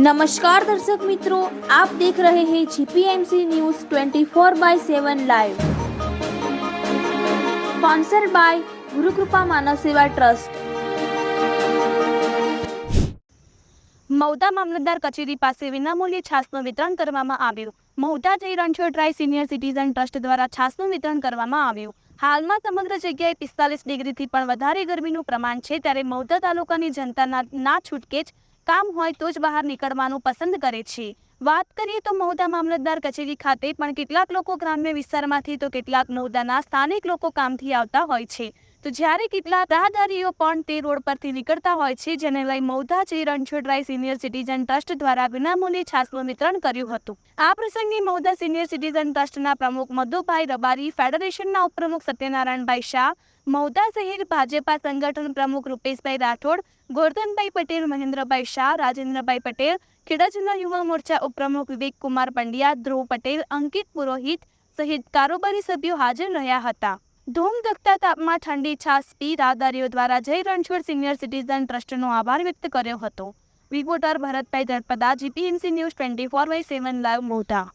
નમસ્કાર દર્શક મિત્રો, આપ દેખ રહે હે GPMC news 24 by seven live. Sponsor by Gurukripa Manav Seva trust. Mauda મામલતદાર કચેરી પાસે વિનામૂલ્યે છાસનું વિતરણ કરવામાં આવ્યું. મૌદા જય રણછોડરાય સિનિયર સિટીઝન ટ્રસ્ટ દ્વારા છાસનું વિતરણ કરવામાં આવ્યું. હાલમાં સમગ્ર જગ્યાએ પિસ્તાલીસ ડિગ્રીથી પણ વધારે ગરમીનું પ્રમાણ છે, ત્યારે મૌધા તાલુકાની જનતાના ના છૂટકે જ કામ હોય તો જ બહાર નીકળવાનું પસંદ કરે છે. વાત કરીએ તો મહુધા મામલતદાર કચેરી ખાતે પણ કેટલાક લોકો ગ્રામ્ય વિસ્તારમાંથી તો કેટલાક મહુધાના સ્થાનિક લોકો કામથી આવતા હોય છે. તો જ્યારે કેટલાક રાહદારીઓ પણ તે રોડ પરથી નીકળતા હોય છે, જેને લઈ મૌધા જે રણછોડરાય સિનિયર સિટીઝન ટ્રસ્ટ દ્વારા વિનામૂલ્યે છાસનું વિતરણ કર્યું હતું. આ પ્રસંગે મૌધા સિનિયર સિટીઝન ટ્રસ્ટના પ્રમુખ મધુભાઈ રબારી, ફેડરેશનના ઉપપ્રમુખ સત્યનારાયણભાઈ શાહ, મૌધા શહેર ભાજપા સંગઠન પ્રમુખ રૂપેશભાઈ રાઠોડ, ગોરધનભાઈ પટેલ, મહેન્દ્રભાઈ શાહ, રાજેન્દ્રભાઈ પટેલ ખેડા યુવા મોરચા ઉપપ્રમુખ વિવેક કુમાર પંડ્યા, ધ્રુવ પટેલ, અંકિત પુરોહિત સહિત કારોબારી સભ્યો હાજર રહ્યા હતા. ધૂમ તાપમાં ઠંડી છાસ પી રાહદારીઓ દ્વારા જય રણછોડ સિનિયર સિટીઝન ટ્રસ્ટનો આભાર વ્યક્ત કર્યો હતો. Reporter Bharatbhai Dharpada, GPMC news twenty four by seven live મોઢા.